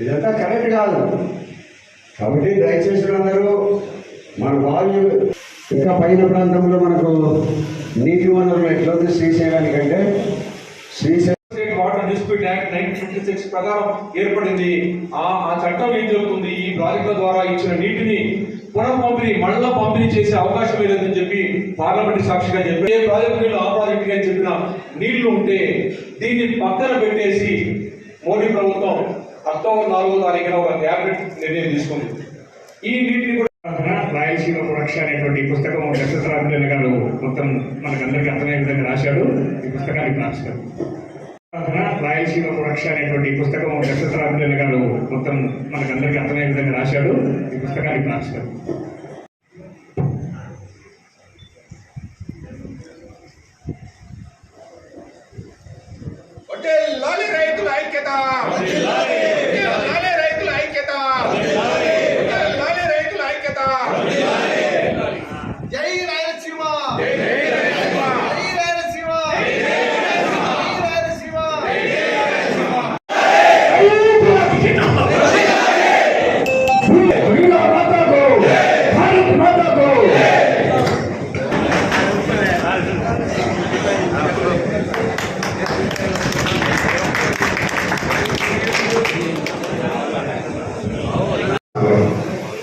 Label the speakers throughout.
Speaker 1: ఇదంతా కరెక్ట్ కాదు. కాబట్టి దయచేసి అందరూ మన బావి ఇంకా పైన ప్రాంతంలో మనకు నీటి వనరులు ఎట్లా ఉంది శ్రీశైలానికంటే Srisailam
Speaker 2: water dispute act nineteen fifty six ప్రకారం ఏర్పడింది. ఆ ఆ చట్టం ఏం చెబుతుంది? ఈ ప్రాజెక్టుల ద్వారా ఇచ్చిన నీటిని పునః పంపిణీ మళ్ళా పంపిణీ చేసే అవకాశం లేదని చెప్పి పార్లమెంట్ సాక్షిగా చెప్పి ఏ ప్రాజెక్టు నీళ్ళు ఆ ప్రాజెక్టు అని చెప్పిన నీళ్ళు ఉంటే దీన్ని పక్కన పెట్టేసి మోడీ ప్రభుత్వం అక్టోబర్ నాలుగో తారీఖున ఒక క్యాబినెట్ నిర్ణయం తీసుకుంది. ఈ నీటిని కూడా
Speaker 3: రాయలసీమ ప్రొడక్షన్ అనేటువంటి పుస్తకం నక్షత్రాభిన గారు మొత్తం మనకందరికీ అర్థమయ్యే విధంగా రాశాడు ఈ పుస్తకానికి ఇప్పుడు రాశారు. రాయలసీమ ప్రొడక్షన్ అనేటువంటి పుస్తకం నక్షత్రాభిన గారు మొత్తం మనకందరికీ అర్థమయ్యే విధంగా రాశాడు ఈ పుస్తకాన్ని ఇప్పుడు రాశారు
Speaker 4: లాలి రైతుల ఐక్యత లాలి రైతుల ఐక్యత లాలి రైతుల ఐక్యత జై రాయలసీమ జై రాయలసీమ జై రాయలసీమ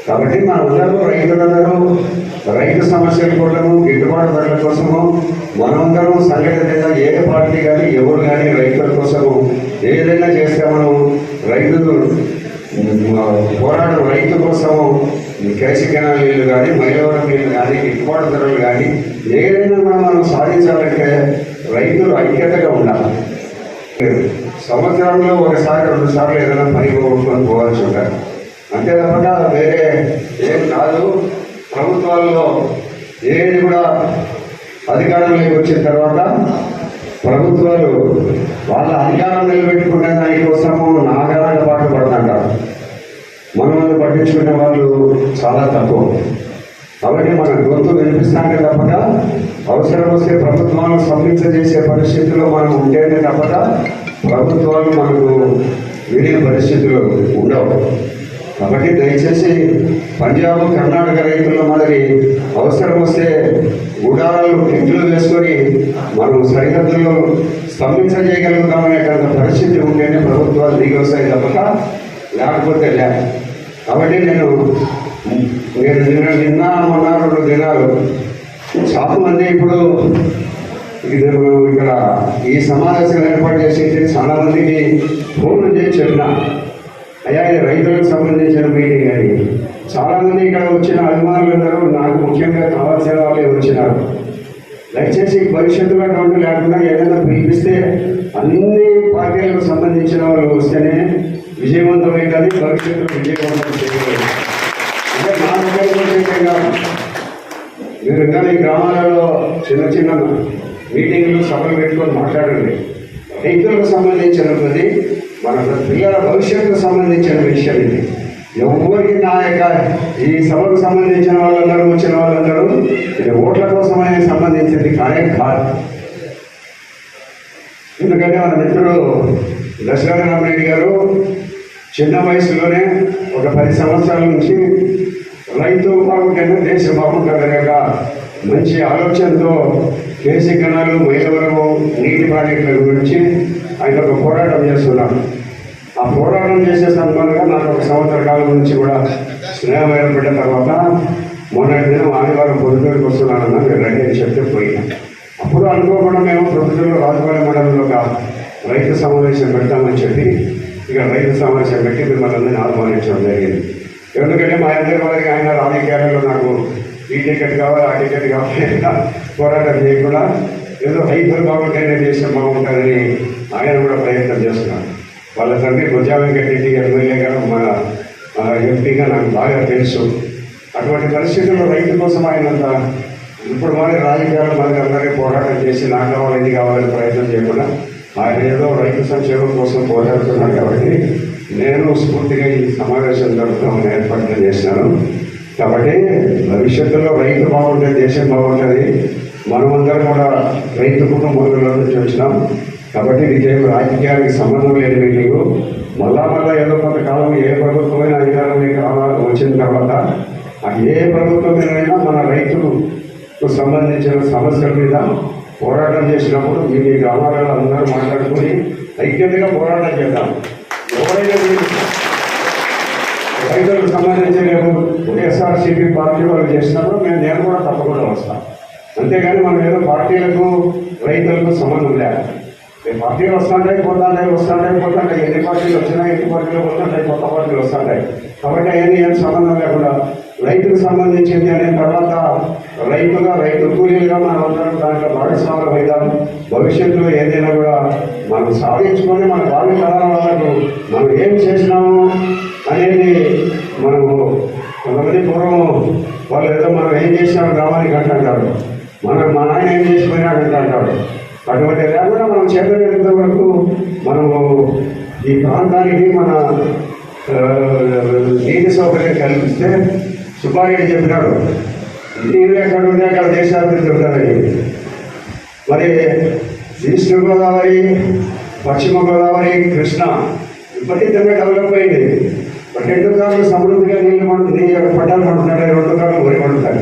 Speaker 1: కాబట్టి మనందరూ రైతులందరూ రైతు సమస్యల కోసము గిట్టుబాటు ధరల కోసము మనమందరం సంఘటితంగా ఏ పార్టీ కానీ ఎవరు కానీ రైతుల కోసము ఏదైనా చేస్తే మనం రైతులు పోరాడు రైతు కోసము కేసీ కెనాల్ నీళ్ళు కానీ మైలవరం నీళ్ళు కానీ ధరలు కానీ ఏదైనా మనం మనం సాధించాలంటే రైతులు ఐక్యతగా ఉండాలి. సంవత్సరంలో ఒకసారి రెండు సార్లు ఏదైనా పని పోగొట్టుకొని పోవాల్సి ఉంటారు అంతే తప్పక వేరే ఏం కాదు. ప్రభుత్వాల్లో ఏది కూడా అధికారంలోకి వచ్చిన తర్వాత ప్రభుత్వాలు వాళ్ళ అధికారం నిలబెట్టుకునే దానికోసము నాగరాల పాటు పడుతుంటారు మనల్ని పట్టించుకునే వాళ్ళు చాలా తక్కువ. కాబట్టి మన గొంతు వినిపిస్తానే తప్పక అవసరం వస్తే ప్రభుత్వాలను స్పందించజేసే పరిస్థితుల్లో మనం ఉంటేనే తప్పక ప్రభుత్వాలు మనకు వినే పరిస్థితులు ఉండవు. కాబట్టి దయచేసి పంజాబ్ కర్ణాటక రైతుల మాదిరి అవసరం వస్తే గుడారాలు ఇంట్లో వేసుకొని మనం సరిహద్దుల్లో స్తంభించజేయగలుగుతామనేటువంటి పరిస్థితి ఉంటేనే ప్రభుత్వాలు దిగి వస్తాయి తప్పక. లేకపోతే లే. కాబట్టి నేను ఏడు దినాలు నిన్న మొన్న రెండు దినాలు చాలా మంది ఇప్పుడు ఇది ఇక్కడ ఈ సమావేశం ఏర్పాటు చేసి చాలా మందికి ఫోన్లు చేసి చెప్పిన. అయ్యా ఇది రైతులకు సంబంధించిన మీటింగ్ అని చాలా మంది ఇక్కడ వచ్చిన అభిమానులందరూ నాకు ముఖ్యంగా కావాల్సిన వాళ్ళే వచ్చినారు. దయచేసి భవిష్యత్తులో అటువంటి లేకుండా ఏదైనా పిలిపిస్తే అన్ని పార్టీలకు సంబంధించిన వాళ్ళు వస్తేనే విజయవంతమైందని భవిష్యత్తులో విజయవంతం చేయగలరు ప్రత్యేకంగా మీరు ఇంకా ఈ గ్రామాలలో చిన్న చిన్న మీటింగ్లు సభలు పెట్టుకొని మాట్లాడండి. రైతులకు సంబంధించినది మన పిల్లల భవిష్యత్తుకు సంబంధించిన విషయం ఇది. ఎవరికి నా యొక్క ఈ సభకు సంబంధించిన వాళ్ళందరూ వచ్చిన వాళ్ళందరూ ఇది ఓట్ల కోసమే సంబంధించింది కానీ కాదు. ఎందుకంటే మన మిత్రుడు దశరథ రామరెడ్డి గారు చిన్న వయసులోనే ఒక పది సంవత్సరాల నుంచి రైతు బాగుంటేనే దేశం బాగుంటుంది మంచి ఆలోచనతో కేసీ కణాలు మైలవరము నీటి ప్రాజెక్టుల గురించి ఆయన ఒక పోరాటం చేస్తున్నాను ఆ పోరాటం చేసే సందర్భంగా నాకు ఒక సంవత్సర కాలం నుంచి కూడా స్నేహం ఏర్పడిన తర్వాత మొన్నటి దినం ఆదివారం పొద్దుటూరుకి వస్తున్నానన్నా మీరు రండి అని చెప్తే పోయినా. అప్పుడు అనుకోకుండా మేము ప్రొద్దుటూరు రాజపాలెం మండలంలో ఒక రైతు సమావేశం పెడతామని చెప్పి ఇక రైతు సమావేశం పెట్టి మిమ్మల్ని అందరినీ ఆహ్వానించడం జరిగింది. ఎందుకంటే మా అందరి వారికి ఆయన రాజకీయాలలో నాకు ఈ టికెట్ కావాలి ఆ టికెట్ కావాలి పోరాటం చేయకుండా ఏదో రైతులు బాగుంటేనే దేశం బాగుంటుందని ఆయన కూడా ప్రయత్నం చేస్తున్నారు. వాళ్ళ తండ్రి భుజా వెంకటరెడ్డి ఎమ్మెల్యేగా మన ఎంపీగా నాకు బాగా తెలుసు. అటువంటి పరిస్థితుల్లో రైతు కోసం ఆయన ఇప్పుడు మరి రాజకీయాలు మనకి అందరికీ పోరాటం చేసి నాకు కావాలి ఇది కావాలని ప్రయత్నం చేయకుండా ఆయన ఏదో రైతు సంక్షేమం కోసం పోరాడుతున్నాడు కాబట్టి నేను స్ఫూర్తిగా ఈ సమావేశం జరుపుతామని ఏర్పాట్లు చేసినాను. కాబట్టి భవిష్యత్తులో రైతు బాగుంటే దేశం బాగుంటుంది. మనమందరం కూడా రైతు కుటుంబంలో నుంచి వచ్చినాం. కాబట్టి ఇదేం రాజకీయానికి సంబంధం లేని మీకు మళ్ళా మళ్ళా ఏదో కొంతకాలం ఏ ప్రభుత్వమైన అధికారంలోకి రావాలి వచ్చిన తర్వాత ఆ ఏ ప్రభుత్వమైనా మన రైతులకు సంబంధించిన సమస్యల మీద పోరాటం చేసినప్పుడు మీ గ్రామాలలో అందరూ మాట్లాడుకుని ఐక్యతగా పోరాటం చేద్దాం. రైతులకు సంబంధించి రేపు పార్టీ వాళ్ళు చేసినప్పుడు మేము నేను కూడా తప్పకుండా వస్తాను అంతేగాని మనం ఏదో పార్టీలకు రైతులకు సంబంధం లేదు. రేపు పార్టీలు వస్తుంటాయి పోతాంటాయి వస్తుంటాయి పోతుంటాయి. ఎన్ని పార్టీలు వచ్చినా ఎన్ని పార్టీలు వస్తుంటాయి కొత్త పార్టీలు వస్తుంటాయి. కాబట్టి అవన్నీ ఏం సంబంధం లేకుండా రైతుకు సంబంధించింది అనే తర్వాత రైతుగా రైతు కూలీలుగా మనం అందరం దాంట్లో భాగస్వాములు అవుతాం. భవిష్యత్తులో ఏదైనా కూడా మనం సాధించుకొని మన భావి తరాల వాళ్ళకు మనం ఏం చేసినాము అనేది మనము కొంతమంది పూర్వం వాళ్ళు ఏదో మనం ఏం చేసినాం గ్రామానికి అంటారు మనం మా నాయన ఏం చేసిపోయినాడు అంటాడు అటువంటి లేకుండా మనం చేతనంత వరకు మనము ఈ ప్రాంతానికి మన నీటి సౌకర్యం కల్పిస్తే సుబ్బారెడ్డి చెప్పినాడు. నీరు ఎక్కడ ఉంటే అక్కడ దేశాభివృద్ధి ఉంటుందని మరి ఈస్ట్ గోదావరి పశ్చిమ గోదావరి కృష్ణ విపరీతంగా డెవలప్ అయింది. రెండు కాళ్ళు సమృద్ధిగా నీళ్ళు పండు పట్టాలు పంటలు రెండు కాళ్ళు వరి పండుతాయి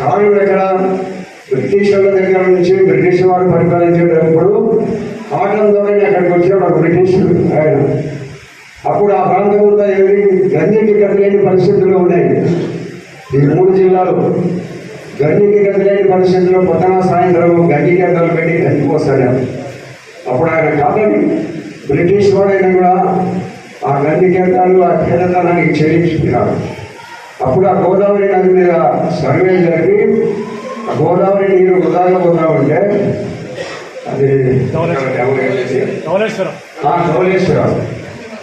Speaker 1: కాళ్ళు ఎక్కడ? బ్రిటిష్ వాళ్ళ దగ్గర నుంచి బ్రిటిష్ వారు పరిపాలించేటప్పుడు ఆటంతోనే అక్కడికి అక్కడికి వచ్చిన బ్రిటిష్ ఆయన. అప్పుడు ఆ ప్రాంతం అంతా ఎవరి గంజికి కదిలేని పరిస్థితులు ఉన్నాయి. ఈ మూడు జిల్లాలు. గంజికి కదిలేని పరిస్థితుల్లో పొద్దున సాయంత్రం గంజి గంటలు పెట్టి గంజిపోస్తాడు అప్పుడు ఆయన కాదని బ్రిటిష్ వాడైనా కూడా ఆ గంజి కేంద్రాలు ఆ కేంద్రానికి చేయించుకున్నారు అప్పుడు ఆ గోదావరి నది మీద సర్వే జరిపి గోదావరి నీరు వృధాగా పోతా ఉంటే అది
Speaker 3: ధవళేశ్వరం.
Speaker 1: ఆ, ధవళేశ్వరం.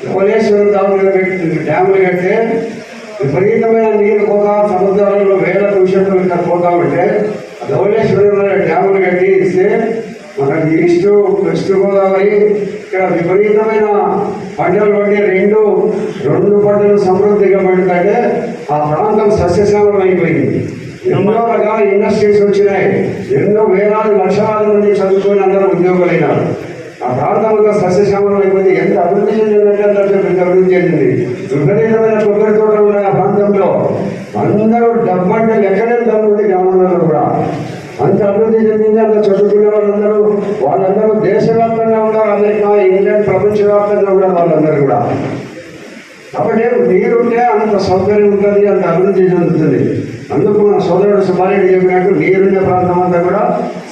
Speaker 1: ధవళేశ్వరం డ్యాములు కట్టి కడితే విపరీతమైన నీరు పోతా సముద్రాలలో వేల నిమిషాలు ఇక్కడ పోతా ఉంటే ఆ ధవళేశ్వరంలో డ్యాములు కట్టి ఇస్తే మన ఈస్ట్ వెస్ట్ గోదావరి ఇక్కడ విపరీతమైన పంటలు పండి రెండు రెండు పంటలు సమృద్ధిగా పండుతాయంటే ఆ ప్రాంతం సస్యశ్యామలం అయిపోయింది. ఎన్నో రకాల ఇండస్ట్రీస్ వచ్చినాయి. ఎన్నో వేలాది లక్షలాది మంది చదువుకొని అందరూ ఉద్యోగులైనారు ఆ ప్రాంతంలో సస్యశ్యామలం అయిపోయింది. ఎంత అభివృద్ధి చెందినట్టు ఎంత అభివృద్ధి చెందింది. విపరీతమైన కొబ్బరి తోటలు ఉన్నాయి ఆ ప్రాంతంలో. అందరూ డబ్బంటే ఎక్కడే దమ్ముంది గ్రామంలో కూడా. అంత అభివృద్ధి చెందింది అంత చదువుకునే వాళ్ళందరూ. వాళ్ళందరూ దేశవ్యాప్తంగా ఉన్నారు. అమెరికా ఇంగ్లాండ్ ప్రపంచవ్యాప్తంగా ఉన్నారు వాళ్ళందరూ కూడా. కాబట్టి నీరుంటే అంత సౌకర్యం ఉంటుంది అంత అభివృద్ధి చెందుతుంది. అందుకు మన సోదరుడు సుబ్బారెడ్డి చెప్పినట్టు నీరుండే ప్రాంతం అంతా కూడా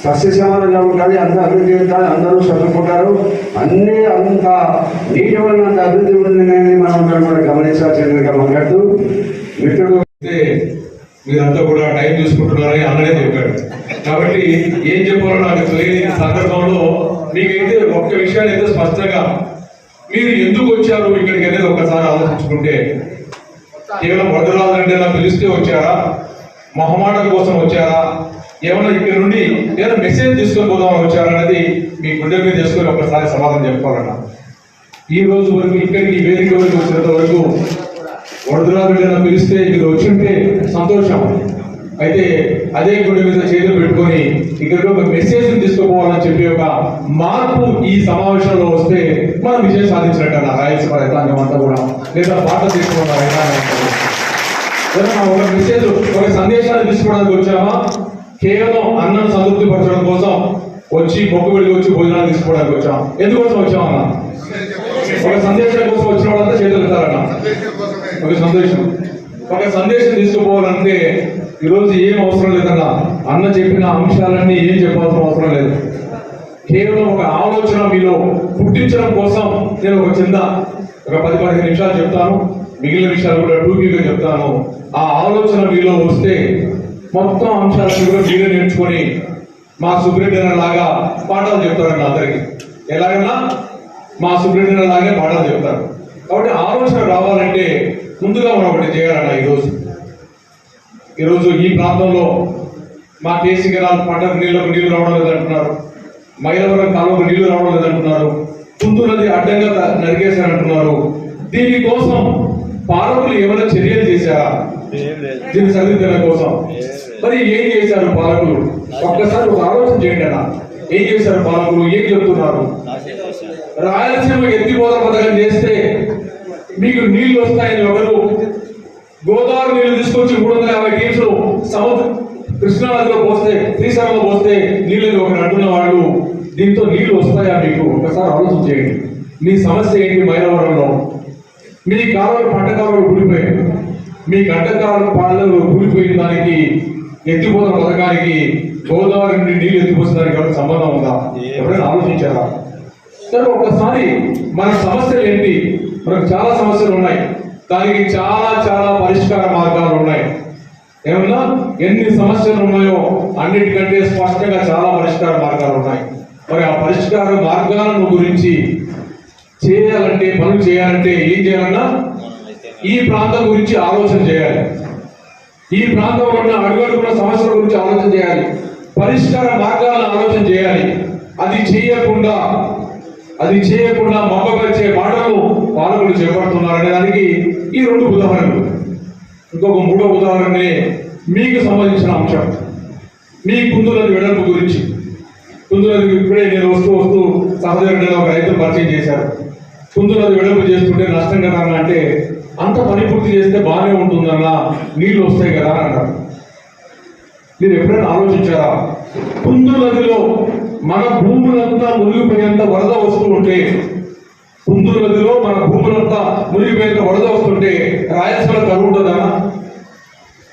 Speaker 1: సస్యశ్యామలంగా ఉంటుంది. అంత అభివృద్ధి చెందుతుంది అందరూ చదువుకుంటారు. అన్నీ అంత నీటి వల్ల అంత అభివృద్ధి ఉందని మనం అందరం కూడా గమనించాల్సిందిగా మాట్లాడుతూ మిత్రుడు
Speaker 2: అయితే మీరంతా కూడా టైం చూసుకుంటున్నారని అన్ననే చెప్పాడు. కాబట్టి ఏం చెప్పాలో నాకు తెలియని సందర్భంలో మీకైతే ఒక్క విషయాన్ని అయితే స్పష్టంగా మీరు ఎందుకు వచ్చారు ఇక్కడికి అనేది ఒకసారి ఆలోచించుకుంటే కేవలం వరదరాజంటే నాకు పిలిస్తే వచ్చారా? మొహమాటల కోసం వచ్చారా? ఏమన్నా ఇక్కడ నుండి ఏదైనా మెసేజ్ తీసుకొని పోదామని వచ్చారా అనేది మీ గుండె మీద చేసుకొని ఒకసారి సమాధానం చెప్పాలన్న. ఈ రోజు వరకు ఇక్కడికి వేదిక వరకు వచ్చేంత వరకు వరదరాజుడైనా పిలిస్తే మీరు వచ్చింటే సంతోషం. అయితే అదే గుడి మీద చేతులు పెట్టుకొని ఇక్కడికి ఒక మెసేజ్ తీసుకుపోవాలని చెప్పి ఒక మార్పు ఈ సమావేశంలో వస్తే మనం విజయం సాధించినట్టు అన్న రాయలసీమ రైతాంగం అంతా కూడా లేదా పాట తీసుకున్న రైతాంగం ఒక మెసేజ్ ఒక సందేశాన్ని తీసుకోవడానికి వచ్చామా? కేవలం అన్నం సంతృప్తి పరచడం కోసం వచ్చి మొక్కుబడికి వచ్చి భోజనాలు తీసుకోవడానికి వచ్చాం. ఎందుకోసం వచ్చామన్నా? ఒక సందేశం కోసం వచ్చిన వాళ్ళంతా చేతులు ఎత్తారన్న? ఒక సందేశం. ఒక సందేశం తీసుకుపోవాలంటే ఈరోజు ఏం అవసరం లేదన్న అన్న చెప్పిన అంశాలన్నీ ఏం చెప్పాల్సిన అవసరం లేదు. కేవలం ఒక ఆలోచన మీలో పుట్టించడం కోసం నేను ఒక చిన్న ఒక పది పదిహేను నిమిషాలు చెప్తాను. మిగిలిన విషయాలు కూడా టూకీగా చెప్తాను. ఆ ఆలోచన మీలో వస్తే మొత్తం అంశాలను కూడా మీరే నేర్చుకొని మా సుబ్రహ్మణ్యం లాగా పాఠాలు చెప్తారండి అందరికి. ఎలాగన్నా మా సుబ్రహ్మణ్యం లాగే పాఠాలు చెప్తారు. కాబట్టి ఆలోచన రావాలంటే ముందుగా మనం ఒకటి చేయాలన్న ఈరోజు. ఈరోజు ఈ ప్రాంతంలో మా కేసీ కెనాల్ పంట నీళ్ళకు నీళ్ళు రావడం లేదంటున్నారు. మైలవరం కాలువకు నీళ్ళు రావడం లేదంటున్నారు. కుందు నది అడ్డంగా త- నరికేశారంటున్నారు. దీనికోసం పాలకులు ఏమైనా చర్యలు చేశారా? దీన్ని సరిదిద్దడం కోసం. మరి ఏం చేశారు పాలకులు? ఒక్కసారి ఒక ఆలోచన చేయండి అన్న. ఏం చేశారు పాలకులు? ఏం చెప్తున్నారు? రాయలసీమ ఎత్తిపోత పథకం చేస్తే మీకు నీళ్ళు వస్తాయని ఒకరు గోదావరి నీళ్ళు తీసుకొచ్చి మూడు వందల యాభై టీమ్స్ సముద్ర కృష్ణానదిలో పోస్తే శ్రీశైలంలో పోస్తే నీళ్ళు ఒకరు అంటున్న వాళ్ళు దీంతో నీళ్ళు వస్తాయా మీకు? ఒకసారి ఆలోచన చేయండి. మీ సమస్య ఏంటి మైలవరంలో? మీ కాలువలు పంట కాలువలు కూలిపోయాయి. మీ గడ్డ కాలువ పాలలు కూలిపోయిన దానికి ఎత్తిపోత పథకానికి గోదావరి నుండి నీళ్ళు ఎత్తిపోసడానికి ఎవరికి సంబంధం ఉందా? ఎవరైనా ఆలోచించారా? సరే ఒక్కసారి మన సమస్యలు ఏంటి? మనకు చాలా సమస్యలు ఉన్నాయి. దానికి చాలా చాలా పరిష్కార మార్గాలు ఉన్నాయి. ఏమన్నా? ఎన్ని సమస్యలు ఉన్నాయో అన్నిటికంటే స్పష్టంగా చాలా పరిష్కార మార్గాలు ఉన్నాయి. మరి ఆ పరిష్కార మార్గాలను గురించి చేయాలంటే పనులు చేయాలంటే ఏం చేయాలన్నా ఈ ప్రాంతం గురించి ఆలోచన చేయాలి. ఈ ప్రాంతంలో ఉన్న అడుగడుగున్న సమస్యల గురించి ఆలోచన చేయాలి. పరిష్కార మార్గాలను ఆలోచన చేయాలి. అది చేయకుండా అది చేయకుండా మమ్మపరిచే మాటలు పాలకులు చేపడుతున్నారనే దానికి ఈ రెండు ఉదాహరణలు. ఇంకొక మూడో ఉదాహరణనే మీకు సంబంధించిన అంశం. మీ కుందులది వెడల్పు గురించి. కుందులది ఇప్పుడే నేను వస్తూ వస్తూ సహోదరుడు ఒక రైతు పరిచయం చేశారు కుందులది వెడల్పు చేస్తుంటే నష్టం కదా అంటే అంత పని పూర్తి చేస్తే బాగానే ఉంటుందన్నా నీళ్ళు వస్తాయి కదా అని అన్నారు. మీరు ఎప్పుడైనా ఆలోచించారా? కుందు నదిలో మన భూములంతా మునిగిపోయేంత వరద వస్తూ ఉంటే కుందు నదిలో మన భూములంతా మునిగిపోయేంత వరద వస్తుంటే రాయలసీమ కరువు ఉంటుందా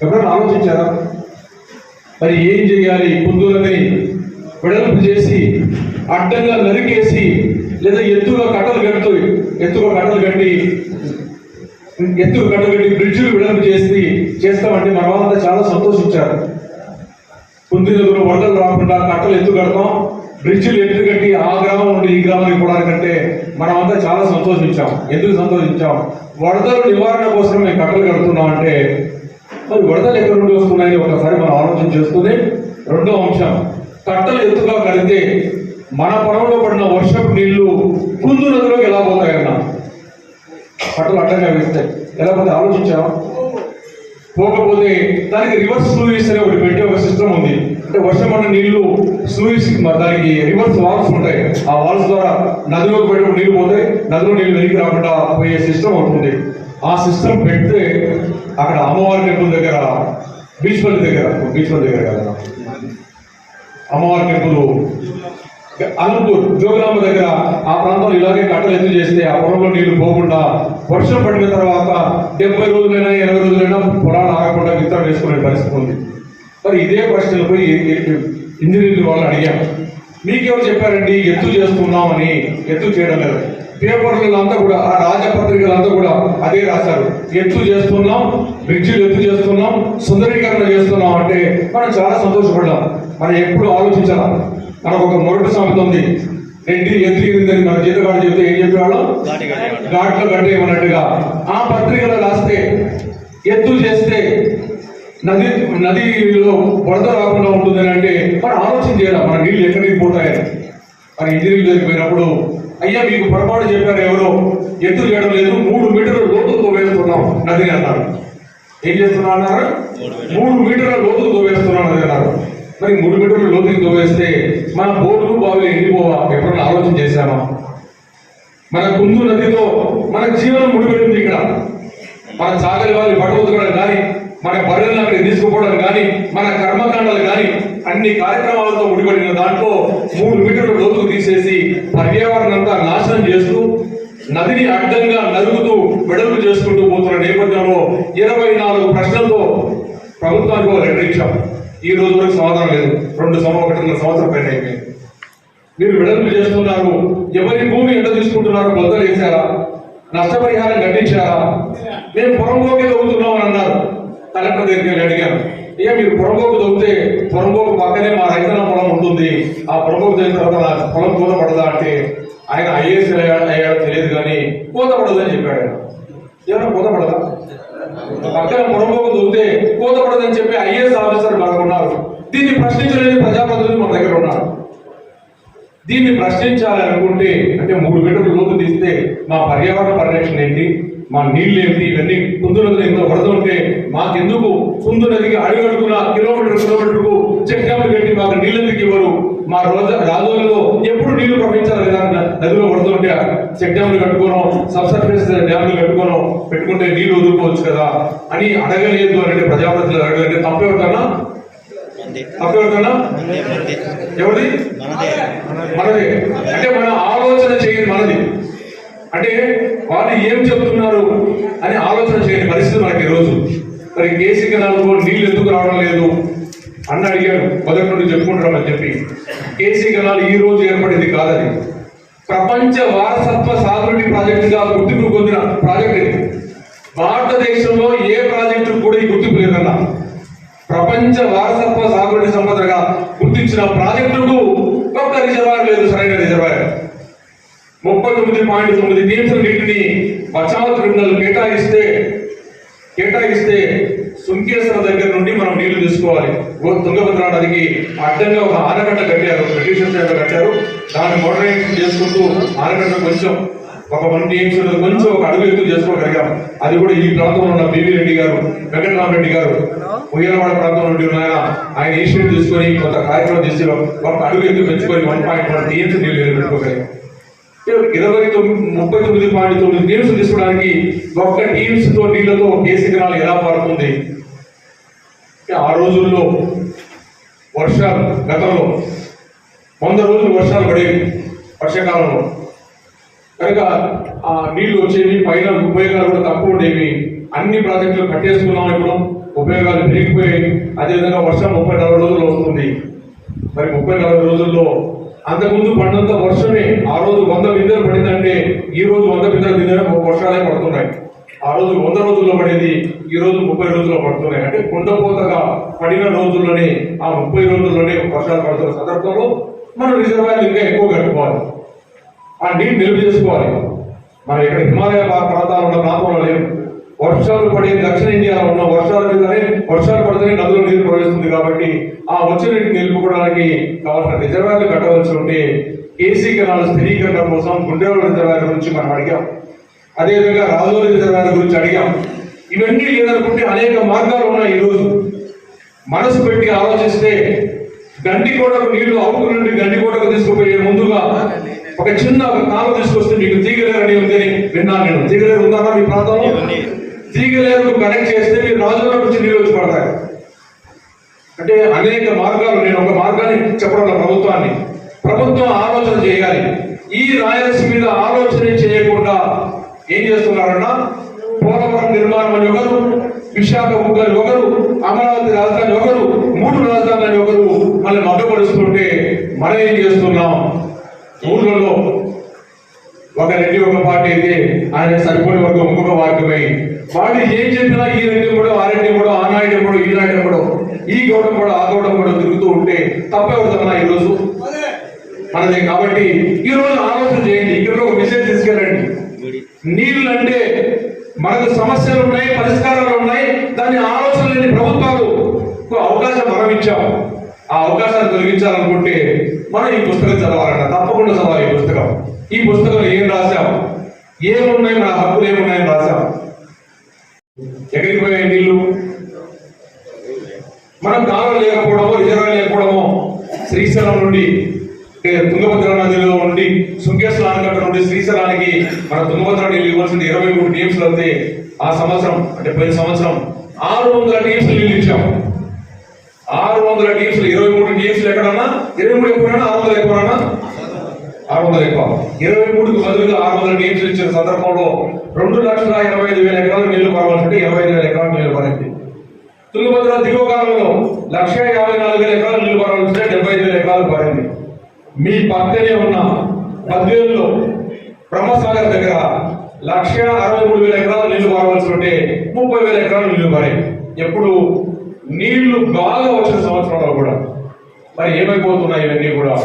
Speaker 2: ఎప్పుడైనా ఆలోచించారా? మరి ఏం చేయాలి? కుందులని వెడల్పు చేసి అడ్డంగా నరికేసి లేదా ఎత్తుగా కట్టలు కడుతూ ఎత్తుగా కట్టలు కట్టి ఎత్తుగా కట్టలు కట్టి బ్రిడ్జిలు విడుదల చేసి చేస్తామంటే మన వాళ్ళంతా చాలా సంతోషించారు. కుందినదులు వరదలు రాకుండా కట్టలు ఎత్తు కడతాం బ్రిడ్జ్లు ఎత్తు కట్టి ఆ గ్రామం నుండి ఈ గ్రామానికి పోవడానికంటే మనం అంతా చాలా సంతోషించాం ఎందుకు సంతోషించాం? వరదలు నివారణ కోసం మేము కట్టలు కడుతున్నాం అంటే మరి వరదలు ఎక్కడి నుండి వస్తున్నాయని ఒకసారి మనం ఆలోచన చేసుకుని రెండో అంశం కట్టలు ఎత్తుగా కడితే మన పొలంలో పడిన వర్షపు నీళ్ళు కుందు నదిలోకి ఎలా పోతాయన్నా? పట్టలు అడ్డంగా వేస్తాయి. ఎలా పోతే ఆలోచించాం పోకపోతే దానికి రివర్స్ స్లూయిస్ అనే ఒకటి పెట్టే ఒక సిస్టమ్ ఉంది. అంటే వర్షం పడిన నీళ్ళు స్లూయిస్ దానికి రివర్స్ వాల్స్ ఉంటాయి. ఆ వాల్స్ ద్వారా నదిలోకి పెట్టిన నీళ్ళు పోతాయి. నదిలో నీళ్ళు వెనక్కి రాకుండా పోయే సిస్టమ్ ఉంటుంది ఆ సిస్టమ్ పెడితే అక్కడ అమ్మవారి టెంపుల్ దగ్గర బీచ్ పల్లి దగ్గర బీచ్ పల్లి దగ్గర కదా అమ్మవారి టెంపుల్ అనంతపూర్ జోగులాంబ దగ్గర ఆ ప్రాంతంలో ఇలాగే కట్టలు ఎత్తు చేస్తే ఆ పొలంలో నీళ్ళు పోకుండా వర్షం పడిన తర్వాత డెబ్బై రోజులైనా ఇరవై రోజులైనా పొలాలు ఆగకుండా విత్తనం వేసుకునే పరిస్థితి ఉంది. మరి ఇదే ప్రశ్నలు పోయి ఇంజనీరింగ్ వాళ్ళు అడిగాం. మీకెవరు చెప్పారండి? ఎత్తు చేస్తున్నామని ఎత్తు చేయడం లేదు. పేపర్లలో అంతా కూడా ఆ రాజపత్రికలు అంతా కూడా అదే రాశారు. ఎత్తు చేస్తున్నాం బ్రిడ్జిలు ఎత్తు చేస్తున్నాం సుందరీకరణ చేస్తున్నాం అంటే మనం చాలా సంతోషపడ్డాం. మనం ఎప్పుడు ఆలోచించాలా? మనకు ఒక మొరటి సామెత ఉంది. రెండి ఎత్తిరిందని మన జీతగాడు చెప్తే ఏం చెప్పేవాళ్ళం? ఘాట్లో కట్టేయమన్నట్టుగా. ఆ పత్రికలో రాస్తే ఎత్తు చేస్తే నది నదిలో వరద రాకుండా ఉంటుందని అంటే మనం ఆలోచన చేయాలి మన నీళ్ళు ఎక్కడికి పోతాయని. మరి ఇంజనీరింగ్ దగ్గరికి పోయినప్పుడు అయ్యా మీకు పొరపాటు చెప్పారు ఎవరో. ఎత్తు చేయడం లేదు. మూడు మీటర్ల లోతుకు తోవేస్తున్నాం నదిని అన్నారు. ఏం చేస్తున్నా అన్నారు మూడు మీటర్ల లోతుకు తోవేస్తున్నాం నది అన్నారు. మరి మూడు మీటర్లు లోతుకి తోవేస్తే మన బోర్లు బావులు ఎండిపోవా? ఎప్పుడన్నా ఆలోచన చేశామా మన కుందు నదితో మన జీవనం ముడిపెట్టింది ఇక్కడ. మన చాకలి వాళ్ళు పట్టుకోవడం కానీ మన బర్రెలను అక్కడికి తీసుకుపోవడం కానీ మన కర్మకాండాలు కానీ అన్ని కార్యక్రమాలతో ముడిపడిన దాంట్లో మూడు మీటర్ల లోతుకు తీసేసి పర్యావరణం అంతా నాశనం చేస్తూ నదిని అడ్డంగా నరుగుతూ వెడల్పు చేసుకుంటూ పోతున్న నేపథ్యంలో ఇరవై నాలుగు ప్రశ్నలతో ప్రభుత్వానికి ఒక లెటర్ ఇచ్చాం. ఈ రోజు వరకు సమాధానం లేదు. రెండు సంవత్సరం ఒకటిన్నర సంవత్సరం పైన అయిపోయింది. మీరు విడుదల చేస్తున్నారు. ఎవరి భూమి ఎంత తీసుకుంటున్నారు? బద్దలు వేశారా? నష్టపరిహారం కట్టించారా? మేము పొరంగోకి తవ్వుతున్నాం అని అన్నారు. కలెక్టర్ దగ్గరికి వెళ్ళి అడిగాను. ఇక మీరు పొరంగోకు తవ్వితే పొరంగోకు పక్కనే మా రైతన్న పొలం ఉంటుంది. ఆ పొరంగోకు తెలిసిన తర్వాత నా పొలం కూత పడదా అంటే ఆయన ఐఏఎస్ అయ్యాడో తెలియదు కానీ కూత పడదని చెప్పాడు ఏమైనా కూత పడదా? పక్కన పొడవకు తవ్వితే కోతపడదని చెప్పి ఐఏఎస్ ఆఫీసర్ మనకు ఉన్నారు దీన్ని ప్రశ్నించలేని ప్రజాప్రతినిధులు మన దగ్గర ఉన్నారు. దీన్ని ప్రశ్నించాలి అనుకుంటే అంటే మూడు మీటర్లు లోతు తీస్తే మా పర్యావరణ పరిరక్షణ ఏంటి మా నీళ్ళు ఏంటి ఇవన్నీ కుందు నదిలో ఇంత వరద ఉంటే మాకెందుకు? కుందు నదికి అడుగడుగున కిలోమీటర్ కిలోమీటర్కు చెక్ డ్యామ్లు కట్టి మాకు నీళ్ళెందుకు ఇవ్వరు? మా రోజు రాజులలో ఎప్పుడు నీళ్ళు ప్రవహించాలి కదా నదిలో పడుతుంటే చెక్ డ్యాములు కట్టుకోను సబ్సర్ఫేస్ డ్యాములు కట్టుకోను పెట్టుకుంటే నీళ్ళు వదులుకోవచ్చు కదా అని అడగలేదు అంటే ప్రజాప్రతినిధులు అడగలేదు తప్పెవరికన్నా తప్పెవరికన్నా ఎవరిది? మనది. అంటే మన ఆలోచన చేయని మనది. అంటే వాళ్ళు ఏం చెప్తున్నారు అని ఆలోచన చేయని పరిస్థితి మనకి ఈరోజు. మరి కేసీ కెనాల్కు నీళ్ళు ఎందుకు రావడం లేదు? అన్న అడిగారు మొదటి నుండి చెప్పుకుంటున్నామని చెప్పి. కేసీ కెనాల్ ఈ రోజు ఏర్పడింది కాదని. ప్రపంచ వారసత్వ సాగునీటి ప్రాజెక్టుగా గుర్తింపు పొందిన ప్రాజెక్ట్ ఇది. భారతదేశంలో ఏ ప్రాజెక్టు కూడా ఈ గుర్తింపు లేదన్నా. ప్రపంచ వారసత్వ సాగుడి సంపదగా గుర్తించిన ప్రాజెక్టుకు ఒక్క రిజర్వాయర్ లేదు సరైన రిజర్వాయర్. ముప్పై తొమ్మిది పాయింట్ తొమ్మిది టీఎంసీల నీటిని బచావ్ ట్రిబ్యునల్ కేటాయిస్తే కేటాయిస్తే సుంకేశ్వర దగ్గర నుండి మనం నీళ్ళు తీసుకోవాలి. తుంగభద్ర నదికి అడ్డంగా ఒక ఆనకట్ట కట్టారు. బ్రిటిషర్స్ ఏదో కట్టారు. దాన్ని మోడరైజేషన్ చేసుకుంటూ ఆనకట్ట కొంచెం ఒక వన్ టీఎంసీ కొంచెం ఒక అడుగు ఎత్తు చేసుకోగలిగాం. అది కూడా ఈ ప్రాంతంలో ఉన్న బీవీ రెడ్డి గారు వెంకటరామరెడ్డి గారు. ఉయ్యలవాడ ప్రాంతం నుండి ఉన్న ఆయన ఆయన ఇనిషియేటివ్ తీసుకొని కొంత కార్యక్రమం చేసి ఒక అడుగు ఎత్తు పెంచుకొని వన్ పాయింట్ వన్ టీఎంసీ నీళ్ళు పెట్టుకోగలిగాం ఇరవై తొమ్మిది ముప్పై తొమ్మిది పాయింట్ తొమ్మిది టీమ్స్ తీసుకోవడానికి ఒక్క టీమ్స్తో నీళ్ళతో కేసీ కెనాల్ ఎలా పారుతుంది ఆ రోజుల్లో వర్షాలు గతంలో వంద రోజులు వర్షాలు పడేవి వర్షాకాలంలో. కనుక ఆ నీళ్ళు వచ్చేవి పైన ఉపయోగాలు కూడా తక్కువ ఉండేవి. అన్ని ప్రాజెక్టులు కట్టేసుకున్నాం ఇప్పుడు. ఉపయోగాలు పెరిగిపోయాయి. అదేవిధంగా వర్షం ముప్పై నలభై రోజులు వస్తుంది. మరి ముప్పై నలభై రోజుల్లో అంతకుముందు పడినంత వర్షమే ఆ రోజు వంద బిందెలు పడిందంటే ఈ రోజు వంద బిందెలు బిందెలు వర్షాలే పడుతున్నాయి. ఆ రోజు వంద రోజుల్లో పడేది ఈ రోజు ముప్పై రోజుల్లో పడుతున్నాయి. అంటే కుండపోతగా పడిన రోజుల్లోనే ఆ ముప్పై రోజుల్లోనే వర్షాలు పడుతున్న సందర్భంలో మనం రిజర్వాయర్లు ఇంకా ఎక్కువ కట్టుకోవాలి. ఆ నీరు నిల్వ చేసుకోవాలి. మనం ఇక్కడ హిమాలయ ప్రా- ప్రాంతాలు ఉన్న ప్రాంతంలో లేవు వర్షాలు పడే దక్షిణ ఇండియాలో ఉన్న వర్షాల మీదనే వర్షాలు పడితేనే నదులు నీరు ప్రవహిస్తుంది కాబట్టి ఆ వచ్చే నీటిని నిలుపుకోవడానికి కావాల్సిన రిజర్వాయర్లు కట్టవలసి ఉంటే కేసీ కెనాల్ స్థిరీకరణ కోసం గుండెల రిజర్వాయర్ గురించి మనం అడిగాం. అదేవిధంగా రాజోరి రిజర్వాయర్ గురించి అడిగాం. ఇవన్నీ లేదనుకుంటే అనేక మార్గాలు ఉన్నాయి ఈరోజు. మనసు పెట్టి ఆలోచిస్తే గండికోటకు నీళ్ళు అవుకు నుండి గండికోటకు తీసుకుపోయే ముందుగా ఒక చిన్న ఒక కాలు తీసుకొస్తే మీకు తీగలేరని ఉందని విన్నాను నేను. తీగలేరు ఉందా మీ ప్రాంతంలో? తీగలేరు కనెక్ట్ చేస్తే మీరు రాజుల నుంచి నీళ్ళు వచ్చి పడతాయి. అంటే అనేక మార్గాలు నేను ఒక మార్గాన్ని చెప్పడం ప్రభుత్వాన్ని. ప్రభుత్వం ఆలోచన చేయాలి. ఈ రాయలసీమ మీద ఆలోచన చేయకుండా ఏం చేస్తున్నారన్నా పోలవరం నిర్మాణం అని ఒకరు విశాఖ ముగ్గురు ఒకరు అమరావతి రాజధాని ఒకరు మూడు రాజధానులని ఒకరు మళ్ళీ మగ్గపరుస్తుంటే మనం ఏం చేస్తున్నాం? ఊర్లలో ఒక రెడ్డి ఒక పార్టీ అయితే ఆయన సరిపోయే వర్గం ఇంకొక వర్గమై. వాళ్ళు ఏం చెప్పినా ఈ రెడ్డి కూడా ఆ రెడ్డి కూడా ఆ నాయుడు కూడా ఈ నాయుడు కూడా ఈ గౌడం కూడా ఆ గౌడం కూడా తిరుగుతూ ఉంటే తప్పేవుతుందా ఈ రోజు మనదే కాబట్టి ఈ రోజు ఆలోచన చేయండి. ఇక్కడ ఒక మెసేజ్ తీసుకెళ్ళండి. నీళ్ళు అంటే మనకు సమస్యలు ఉన్నాయి పరిష్కారాలు ఉన్నాయి దాన్ని ఆలోచన లేని ప్రభుత్వాలు అవకాశం మనం ఇచ్చాం. ఆ అవకాశాన్ని తొలగించాలనుకుంటే మనం ఈ పుస్తకం చదవాలన్న తప్పకుండా చదవాలి ఈ పుస్తకం. ఈ పుస్తకంలో ఏం రాశాం? ఏమున్నాయి మన హక్కులు ఏమున్నాయని రాశాం. ఎక్కడికి పోయాయి నీళ్ళు. మనం కాలం లేకపోవడమో రిజర్వాయర్ లేకపోవడమో శ్రీశైలం నుండి తుంగభద్ర నదిలో నుండి సుంకేశ్వర ఆనకట్ట నుండి శ్రీశైలానికి మన తుంగభద్ర నీళ్ళు ఇవ్వాల్సింది ఇరవై మూడు టీమ్స్లు అయితే ఆ సంవత్సరం అంటే పోయిన సంవత్సరం ఆరు వందల టీమ్స్ నీళ్ళు ఇచ్చాము. ఆరు వందల టీమ్స్ ఇరవై మూడు టీమ్స్ ఎక్కడన్నా? ఇరవై మూడు ఎక్కువనా? ఆరు వందలు ఎక్కువనా? ఆరు వందలు ఎక్కువ. ఇరవై మూడుకు బదులుగా ఆరు వందల టీమ్స్ ఇచ్చిన సందర్భంలో రెండు లక్షల ఇరవై ఐదు వేల ఎకరాలు నీళ్ళు పరవాల్సి ఇరవై ఐదు వేల ఎకరాలు నీళ్ళు పడింది తుంగభద్ర దిగువ కాలంలో లక్ష యాభై నాలుగు వేల ఎకరాలు నీళ్ళు పరవాల్సి డెబ్బై ఐదు వేల ఎకరాలు పారింది మీ పక్కనే ఉన్న పద్వేలులో బ్రహ్మసాగర్ దగ్గర లక్ష అరవై మూడు వేల ఎకరాలు నీళ్ళు పారవలసి ఉంటే ముప్పై వేల ఎకరాలు నీళ్ళు పారాయి ఎప్పుడు నీళ్ళు బాగా వచ్చిన సంవత్సరంలో కూడా. మరి ఏమైపోతున్నాయి ఇవన్నీ కూడా?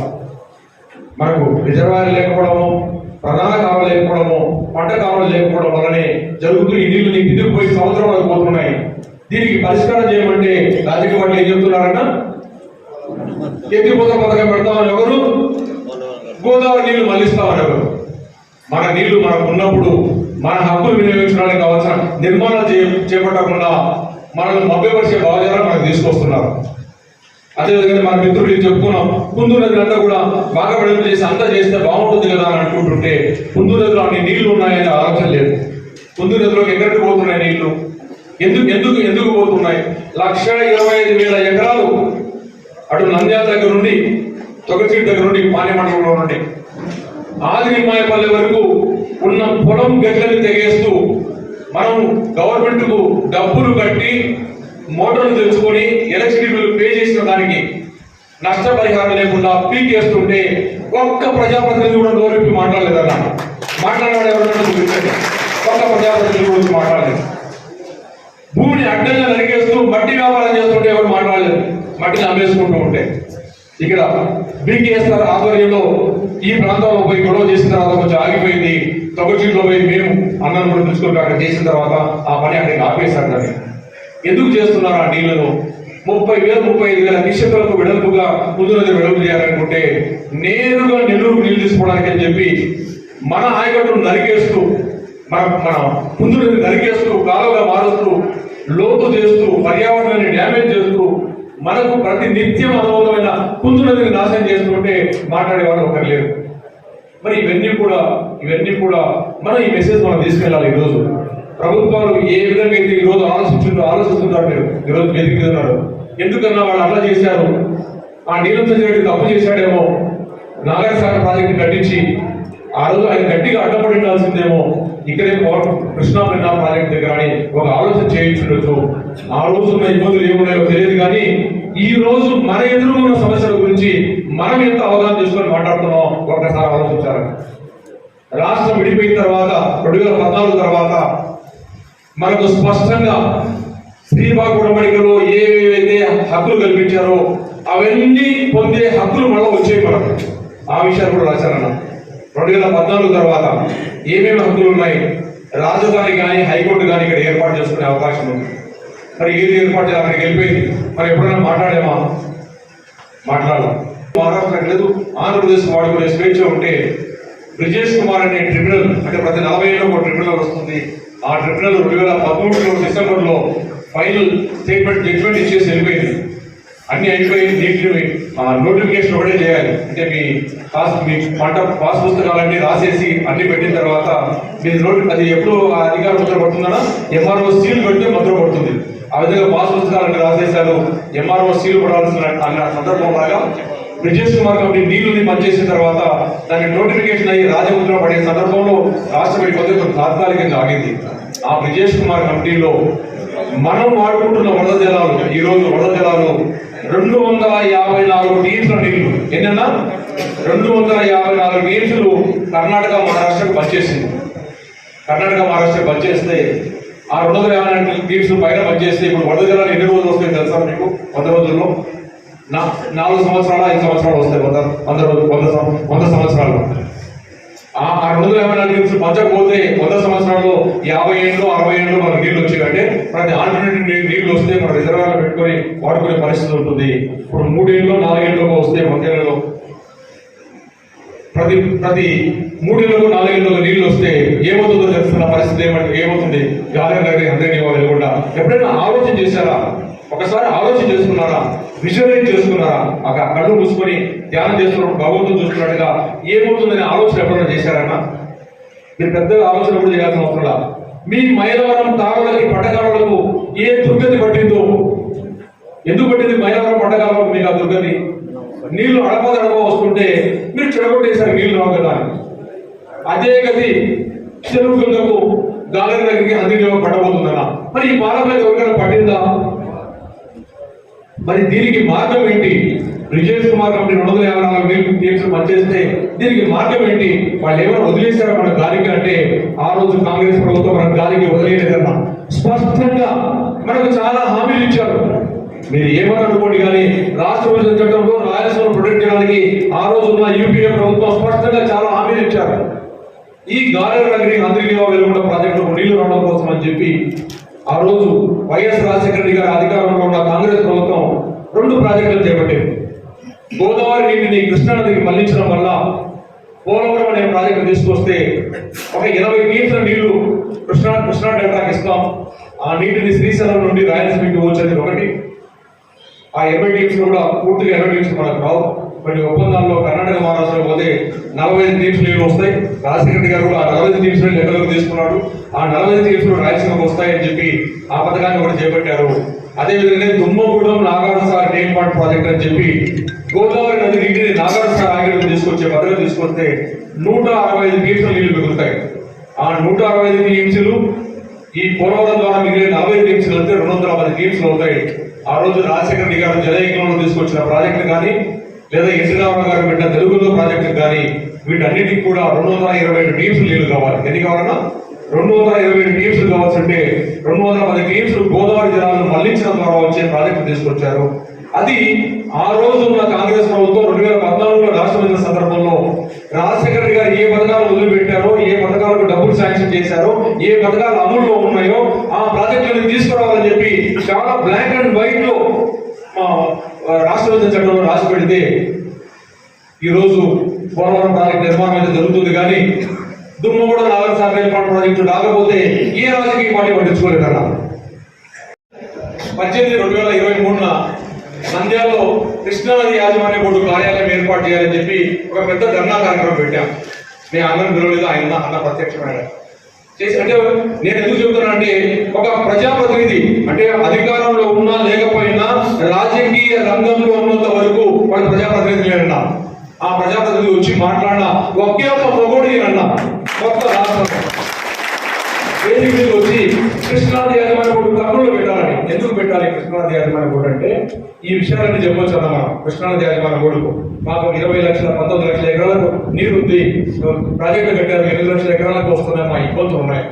Speaker 2: మనకు రిజర్వాయర్ లేకపోవడము ప్రధాన కాలువలు లేకపోవడము పంట కాలువలు లేకపోవడం వల్లనే జరుగుతూ ఈ నీళ్ళు నీకు పోయి సంవత్సరం వరకు పోతున్నాయి. దీనికి పరిష్కారం చేయమంటే రాజకీయ వాళ్ళు ఏం చెప్తున్నారన్నా ఎత్తిపోత పథకం పెడతామని ఎవరు? గోదావరి నీళ్ళు మళ్ళిస్తామని ఎవరు? మన నీళ్ళు మనకు ఉన్నప్పుడు మన హక్కులు వినియోగించడానికి కావాల్సిన నిర్మాణాలు చే చేపట్టకుండా మనల్ని మభ్యపరిచే భావజాలను మనకు తీసుకొస్తున్నారు. అదేవిధంగా మన మిత్రులు ఇది చెప్పుకున్నాం. ముందు నదులంతా కూడా బాగా విడుదల చేసి అంతా చేస్తే బాగుంటుంది కదా అని అనుకుంటుంటే ముందు నదిలో అన్ని నీళ్ళు ఉన్నాయని ఆలోచన లేదు. ముందు నదిలోకి ఎక్కడికి పోతున్నాయి నీళ్ళు? ఎందుకు ఎందుకు ఎందుకు పోతున్నాయి? లక్ష ఇరవై ఐదు వేల ఎకరాలు అటు నంద్యాల దగ్గర నుండి తొగచీటి దగ్గర నుండి పాని నుండి. ఆదిరి మాయపల్లి వరకు ఉన్న పొలం గట్లని తెగేస్తూ మనం గవర్నమెంట్కు డబ్బులు కట్టి మోటార్లు తెచ్చుకొని ఎలక్ట్రిసిటీ బిల్లు పే చేసిన దానికి నష్టపరిహారం లేకుండా పీక్ చేస్తుంటే ఒక్క ప్రజాప్రతినిధి కూడా నోరెప్పి మాట్లాడలేదన్న. మాట్లాడేవాడు ఎవరైనా చూపించండి ఒక్క ప్రజాప్రతినిధి గురించి మాట్లాడలేదు. భూమిని అడ్డంగా నరికేస్తూ మట్టి వ్యాపారం చేస్తుంటే ఎవరు మాట్లాడలేదు. మట్టిని అమ్మేసుకుంటూ ఉంటే. ఇక్కడ బీకేఎస్ఆర్ ఆధ్వర్యంలో ఈ ప్రాంతంలో పోయి గొడవ చేసిన తర్వాత కొంచెం ఆగిపోయింది. తొగచీట్లో పోయి మేము అన్నం కూడా తీసుకుంటూ అక్కడ చేసిన తర్వాత ఆ పని అక్కడికి ఆపేశారు దాన్ని ఎందుకు చేస్తున్నారు ఆ డీలను ముప్పై వేల ముప్పై ఐదు వేల నిక్షేపాలకు వెడల్పుగా ముందు విడుదల వెడల్పు చేయాలనుకుంటే నేరుగా నెల్లూరు నీళ్ళు తీసుకోవడానికి అని చెప్పి మన ఆయకట్టును నరికేస్తూ మన మన ముందునది నరికేస్తూ కాలువగా మారుస్తూ లోతు చేస్తూ పర్యావరణాన్ని డ్యామేజ్ చేస్తూ మనకు ప్రతి నిత్యం అనుభవమైన కుందు నదిని నాశనం చేస్తుంటే మాట్లాడేవాడు ఒకరు లేరు. మరి ఇవన్నీ కూడా ఇవన్నీ కూడా మనం ఈ మెసేజ్ మనం తీసుకెళ్ళాలి ఈరోజు. ప్రభుత్వాలు ఏ విధంగా అయితే ఈరోజు ఆలోచించుంటూ ఆలోచిస్తున్నారు మీరు. ఈరోజు వెతికి ఉన్నారు. ఎందుకన్నా వాళ్ళు అలా చేశారు? ఆ నీలం చేసి తప్పు చేశాడేమో. నాగరసాగర్ ప్రాజెక్టు కట్టించి ఆ రోజు ఆయన గట్టిగా అడ్డపడి ఉండాల్సిందేమో. ఇక్కడే కృష్ణా పెన్నా ప్రాజెక్ట్ దగ్గర అని ఒక ఆలోచన చేయించుండొచ్చు. ఆ రోజు ఉన్న ఇబ్బందులు ఏమున్నాయో తెలియదు కానీ ఈ రోజు మన ఎదురు ఉన్న సమస్యల గురించి మనం ఎంత అవగాహన చేసుకొని మాట్లాడుతున్నాం ఒకసారి ఆలోచించాలి రాష్ట్రం విడిపోయిన తర్వాత రెండు వేల పద్నాలుగు తర్వాత మనకు స్పష్టంగా శ్రీబాగ్ ఉడంబడికలో ఏవేవైతే హక్కులు కల్పించారో అవన్నీ పొందే హక్కులు మళ్ళీ వచ్చాయి మనకు. ఆ విషయాలు కూడా రాశారన్న. రెండు వేల పద్నాలుగు తర్వాత ఏమేమి హక్కులు ఉన్నాయి? రాజధాని కానీ హైకోర్టు కానీ ఇక్కడ ఏర్పాటు చేసుకునే అవకాశం ఉంది. మరి ఏది ఏర్పాటు చేయాలి? అక్కడికి వెళ్ళిపోయింది. మరి ఎప్పుడైనా మాట్లాడామా? మాట్లాడాలి మహారాష్ట్ర లేదు ఆంధ్రప్రదేశ్ వాడుకునే స్వేచ్ఛ ఉంటే బ్రిజేష్ కుమార్ అనే ట్రిబ్యునల్ అంటే ప్రతి నలభై ఏళ్ళు ఒక ట్రిబ్యునల్ వస్తుంది. ఆ ట్రిబ్యునల్ రెండు వేల పదమూడులో డిసెంబర్లో ఫైనల్ స్టేట్మెంట్ జడ్జ్మెంట్ ఇచ్చేసి వెళ్ళిపోయింది. అన్ని అయిపోయి దీంట్లో నోటిఫికేషన్ ఒకటే చేయాలి. అంటే మీ పాస్ మీ పంట పాస్ పుస్తకాలన్నీ రాసేసి అన్ని పెట్టిన తర్వాత మీ నోటి అది ఎప్పుడు ఆ అధికార ముద్ర పడుతుందన్నా ఎంఆర్ఓ సీల్ పెడితే ముద్ర పడుతుంది. ఆ విధంగా పాస్ పుస్తకాలన్నీ రాసేశారు. ఎంఆర్ఓ సీల్ పడాల్సిన అన్న సందర్భం లాగా బ్రిడ్జెస్ కుమార్ కమిటీ పనిచేసిన తర్వాత దాని నోటిఫికేషన్ అయ్యి రాజముద్ర పడే సందర్భంలో రాష్ట్ర విడిపోతే తాత్కాలికంగా ఆగింది. ఆ బ్రిజేష్ కుమార్ కమిటీలో మనం వాడుకుంటున్న వరద జలాలు ఈ రోజు వరద జలాలు రెండు వందల యాభై నాలుగు టీమ్స్ల నీళ్ళు. ఎన్నన్నా? రెండు వందల యాభై నాలుగు టీమ్స్లు కర్ణాటక మహారాష్ట్రకు పనిచేసింది కర్ణాటక మహారాష్ట్ర పనిచేస్తే ఆ రెండు వందల యాభై నాలుగు టీమ్స్ పైన పనిచేస్తే ఇప్పుడు వరద జలాలు ఎన్ని రోజులు వస్తాయి తెలుసా మీకు? వంద రోజుల్లో? నాలుగు సంవత్సరాలు ఐదు సంవత్సరాలు వస్తాయి. వంద వంద రోజులు వంద వంద సంవత్సరాలు ఆ ఆ రెండు వందల యాభై నాలుగు టీమ్స్ పంచకపోతే వంద సంవత్సరాల్లో యాభై ఏళ్ళు అరవై ఏళ్ళు మనకు నీళ్ళు వచ్చాయంటే ప్రతి ఆల్టర్నేటివ్ నీళ్ళు వస్తే మన రిజర్వాయర్లో పెట్టుకొని వాడుకునే పరిస్థితి ఉంటుంది. ఇప్పుడు మూడేళ్ళు నాలుగేళ్ళు వస్తే వందేళ్ళలో ప్రతి ప్రతి మూడేళ్ళకు నాలుగేళ్ళకు నీళ్ళు వస్తే ఏమవుతుందో తెలుస్తున్న పరిస్థితి ఏమంటే ఏమవుతుంది? గాలి అందరినీ అందరినీ కూడా ఎప్పుడైనా ఆలోచన చేశారా? ఒకసారి ఆలోచన చేసుకున్నారా? విజువలైజ్ చేసుకున్నారా? ఒక కళ్ళు మూసుకొని ధ్యానం చేస్తున్నప్పుడు భగవంతుడు చూస్తున్నట్టుగా ఏమవుతుందనే ఆలోచన ఎప్పుడైనా చేశారన్నా మీరు పెద్దగా ఆలోచన కూడా చేయాల్సిన అవసరం మీ మైలవరం తారలకి పట్టకాలకు ఏ దుర్గతి పట్టిందో? ఎందుకు పట్టింది మైలవరం పట్టకాలకు? మీకు ఆ దుర్గతి? నీళ్ళు అడపదడప వస్తుంటే మీరు చెడగొట్టేశారు నీళ్ళు రావు కదా అదే గది చెరువు గంగకు గాలి దగ్గరికి అందులో పడబోతుందన్న మరి ఈ బాలపై ఎవరికైనా పట్టిందా? మరి దీనికి మార్గం ఏంటి? బ్రిజేష్ కుమార్ కంపెనీ రెండు వందల యాభై నాలుగు వేలు టీమ్స్ పనిచేస్తే దీనికి మార్గం ఏంటి? వాళ్ళు ఏమైనా వదిలేశారు మన గాలికి అంటే ఆ రోజు కాంగ్రెస్ ప్రభుత్వం మన గాలికి వదిలేదన్నా స్పష్టంగా మనకు చాలా హామీలు ఇచ్చారు. మీరు ఏమని అనుకోండి కానీ రాష్ట్ర విభజన చట్టంలో రాయలసీమ ప్రొటెక్ట్ చేయడానికి ఆ రోజు ఉన్న యూపీఏ ప్రభుత్వం స్పష్టంగా చాలా హామీలు ఇచ్చారు. ఈ గాలి నగరి అందరికీ వెలుగుండ ప్రాజెక్టు నీళ్ళు రావడం కోసం అని చెప్పి ఆ రోజు వైఎస్ రాజశేఖర రెడ్డి గారి అధికారంలో ఉన్న కాంగ్రెస్ ప్రభుత్వం రెండు ప్రాజెక్టులు చేపట్టింది. గోదావరి నీటిని కృష్ణానదికి మళ్ళించడం వల్ల పోలవరం అనే ప్రాజెక్టు తీసుకొస్తే ఒక ఇరవై మీటర్ల నీళ్ళు కృష్ణా కృష్ణా డెల్టాకి ఇస్తాం. ఆ నీటిని శ్రీశైలం నుండి రాయలసీమకి వచ్చేది ఒకటి. ఆ ఎనభై టీమ్స్ కూడా పూర్తిగా ఎనభై టీమ్స్ మనకు రావు. కొన్ని ఒప్పందాల్లో కర్ణాటక మహారాష్ట్ర పోతే నలభై ఐదు టీమ్స్ నీళ్ళు వస్తాయి. రాజశేఖర గారు కూడా ఆ నలభై ఐదు టీమ్స్ లెక్కలోకి తీసుకున్నాడు. ఆ నలభై ఐదు టీమ్స్ రాయలసీమకు వస్తాయని చెప్పి ఆ పథకాన్ని కూడా చేపట్టారు. అదేవిధంగా Dummugudem Nagarjuna Sagar dam point project అని చెప్పి గోదావరి నది నీటిని నాగార్జున సార్ తీసుకొచ్చే పథకం తీసుకొస్తే నూట అరవై ఐదు టీమ్స్ నీళ్ళు మిగులుతాయి ఆ నూట అరవై ఐదు టీమ్స్లు ఈ పోలవరం ద్వారా మిగిలిన నలభై టీమ్స్ అయితే రెండు వందల పది టీమ్స్ అవుతాయి. ఆ రోజు రాజశేఖర రెడ్డి గారు జలయజ్ఞంలో తీసుకొచ్చిన ప్రాజెక్టులు కానీ లేదా ఎన్టీ రామారావు గారు పెట్టిన తెలుగులో ప్రాజెక్టు కానీ వీటన్నిటికి కూడా రెండు వందల ఇరవై ఏడు టీమ్స్ నీళ్ళు కావాలి. ఎన్ని కావాలన్నా? రెండు వందల ఇరవై ఏడు టీమ్స్ కావాల్సింటే రెండు వందల పది టీమ్స్ గోదావరి జలాలను మళ్ళించడం ద్వారా వచ్చే ప్రాజెక్టు తీసుకొచ్చారు. అది ఆ రోజు ఉన్న కాంగ్రెస్ ప్రభుత్వం రెండు వేల పద్నాలుగులో రాష్ట్రం సందర్భంలో రాజశేఖర రెడ్డి గారు ఏ పథకాలు వదిలిపెట్టారో ఏ పథకాలకు డబ్బులు శాంక్షన్ చేశారో ఏ పథకాలు అమలులో ఉన్నాయో ఆ ప్రాజెక్టులను తీసుకురావాలని చెప్పి చాలా బ్లాక్ అండ్ వైట్లో రాష్ట్ర విభజన చట్టంలో రాసి పెడితే ఈ రోజు పోలవరం ప్రాజెక్టు నిర్మాణం అయితే జరుగుతుంది కానీ దుమ్మగూడ నాగర సాగర్ ప్రాజెక్టు రాకపోతే ఏ రాజకీయ పార్టీ పట్టించుకోలేదన్నా. పద్దెనిమిది రెండు వేల ఇరవై మూడున నంద్యాలలో కృష్ణానది యాజమాన్య బోర్డు కార్యాలయం ఏర్పాటు చేయాలని చెప్పి ఒక పెద్ద ధర్నా కార్యక్రమం పెట్టాం. నేను అన్నం పిలవలేదు ఆయన అన్న ప్రత్యక్షమైన చేసి అంటే నేను ఎందుకు చెబుతున్నా అంటే ఒక ప్రజాప్రతినిధి అంటే అధికారంలో ఉన్నా లేకపోయినా రాజకీయ రంగంలో ఉన్నంత వరకు వాడు ప్రజాప్రతినిధి లేనన్నా ఆ ప్రజాప్రతినిధి వచ్చి మాట్లాడినా ఒకే ఒక మొగోడు అన్న కొత్త రాష్ట్రం. వచ్చి కృష్ణాది యాజమాన్య కర్నూలు ఎందుకు పెట్టాలి కృష్ణాది యాజమాన్య బోర్డు అంటే ఈ విషయాలన్నీ చెప్పొచ్చు అన్న మనం. కృష్ణాది యాజమాన్య బోర్డుకు మాకు ఇరవై లక్షల పంతొమ్మిది లక్షల ఎకరాలకు నీరు ఉంది. ప్రాజెక్టు కట్టారు ఎనిమిది లక్షల ఎకరాలకు వస్తున్నాయి మా ఇబ్బందులు ఉన్నాయి.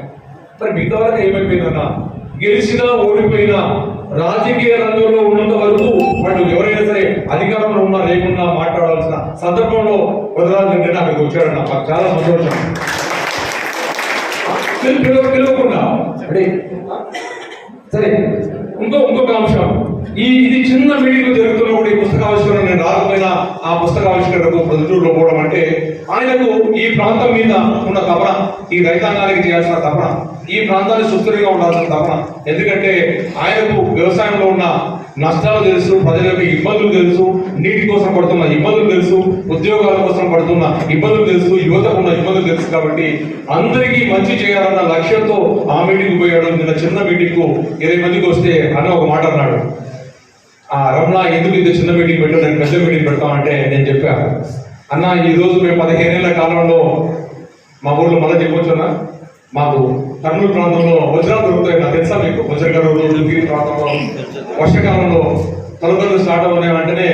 Speaker 2: మరి మిగతా వరకు ఏమైపోయిందన్న? గెలిచినా ఓడిపోయినా రాజకీయ రంగంలో ఉన్నంత వరకు వాళ్ళు ఎవరైనా సరే అధికారంలో ఉన్నా లేకున్నా మాట్లాడాల్సిన సందర్భంలో వదలాలంటే నాకు వచ్చాడన్న. మాకు చాలా సంతోషం. పిలు- పిలువ పిలవకుండా. అంటే సరే. ఇంకో ఇంకొక అంశం. ఈ ఇది చిన్న మీటింగ్ జరుగుతున్న కూడా ఈ పుస్తకావిష్కరణ నేను రాకపోయినా ఆ పుస్తకావిష్కరణకు ప్రొద్దుటూరులో పోవడం అంటే ఆయనకు ఈ ప్రాంతం మీద ఉన్న తపన ఈ రైతాంగానికి చేయాల్సిన తపన ఈ ప్రాంతాన్ని సుస్థిరంగా ఉండాల్సిన తపన. ఎందుకంటే ఆయనకు వ్యవసాయంలో ఉన్న నష్టాలు తెలుసు ప్రజల యొక్క ఇబ్బందులు తెలుసు నీటి కోసం పడుతున్న ఇబ్బందులు తెలుసు ఉద్యోగాల కోసం పడుతున్న ఇబ్బందులు తెలుసు యువతకు ఉన్న ఇబ్బందులు తెలుసు కాబట్టి అందరికీ మంచి చేయాలన్న లక్ష్యంతో ఆ మీటింగ్ పోయాడు. నిన్న చిన్న మీటింగ్కు ఇరవై మందికి వస్తే అని ఒక మాట అన్నాడు. ఆ రమణ ఎందుకు ఇంత చిన్న మీటింగ్ పెట్టావు? పెద్ద మీటింగ్ పెడతామంటే నేను చెప్పాను అన్న ఈ రోజు మేము పదిహేనేళ్ళ కాలంలో మా ఊళ్ళో మళ్ళీ చెప్పొచ్చున్నా మాకు కర్నూలు ప్రాంతంలో వజ్రాలు దొరుకుతాయి. నాకు తెలుసా మీకు? వజ్రగారు గిరి ప్రాంతంలో వర్షాకాలంలో తొలగలు స్టార్ట్ అవ్వనే వెంటనే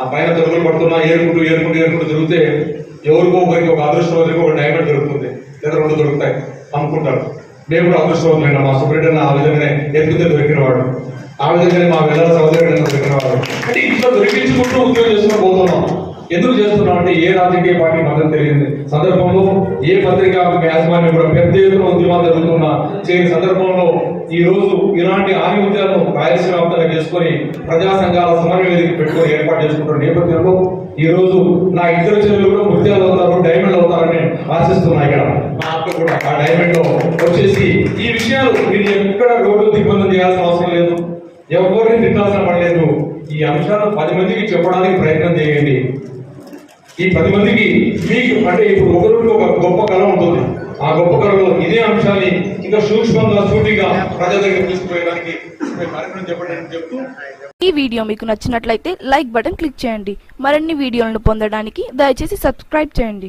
Speaker 2: ఆ పైన తొలగలు పడుతున్నా ఏరుకుంటూ ఏరుకుంటూ ఏరుకుంటూ దొరికితే ఎవరికో ఒకరికి ఒక అదృష్టవంతుడికి ఒక డైమండ్ దొరుకుతుంది. లేదా రెండు దొరుకుతాయి. అమ్ముకుంటారు. మేము కూడా అదృష్టవంతులైన మా సుబ్రెడ్డి ఆ విధంగానే ఎత్తుకుతే దొరికినవాడు ఆ విధంగానే మా వెళ్ళాల సహోదరుడు దొరికినవాడు అంటే ఇంట్లో దొరికించుకుంటూ ఉద్యోగం చేసుకుని పోతున్నాం. ఎందుకు చేస్తున్నాం అంటే ఏ రాజకీయ పార్టీ మద్దతు తెలియదు. సందర్భంలో ఏ పత్రిక యాజమాన్యం కూడా పెద్ద ఎత్తున ఉద్యమాలు జరుగుతున్న చేయని సందర్భంలో ఈ రోజు ఇలాంటి ఆధిపత్యాలను రాయలసీమ వ్యాప్తంగా చేసుకొని ప్రజా సంఘాల సమన్వయ వేదిక పెట్టుకొని ఏర్పాటు చేసుకుంటున్న నేపథ్యంలో ఈ రోజు నా ఇద్దరు చెల్లెలు కూడా ముత్యాలు అవుతారు డైమండ్ అవుతారని ఆశిస్తున్నా ఇక్కడ. మా అక్క కూడా ఆ డైమండ్లో వచ్చేసి ఈ విషయాలు మీరు ఎక్కడ రోడ్డు దిగ్బంధం చేయాల్సిన అవసరం లేదు. ఎవరిని తిట్టాల్సిన పడలేదు ఈ అంశాలు పది మందికి చెప్పడానికి ప్రయత్నం చేయండి. ఈ పది మందికి మీకు అంటే ఇప్పుడు ఒకరికి ఒక గొప్ప కళ ఉంటుంది. ఆ గొప్ప కళలో ఇదే అంశాన్ని ఇంకా సూక్ష్మంగా సూటిగా ప్రజల దగ్గర తీసుకుపోయడానికి కార్యక్రమం చెప్పండి చెప్తూ
Speaker 5: ఈ వీడియో మీకు నచ్చినట్లయితే లైక్ బటన్ క్లిక్ చేయండి. మరిన్ని వీడియోలను పొందడానికి దయచేసి సబ్స్క్రైబ్ చేయండి.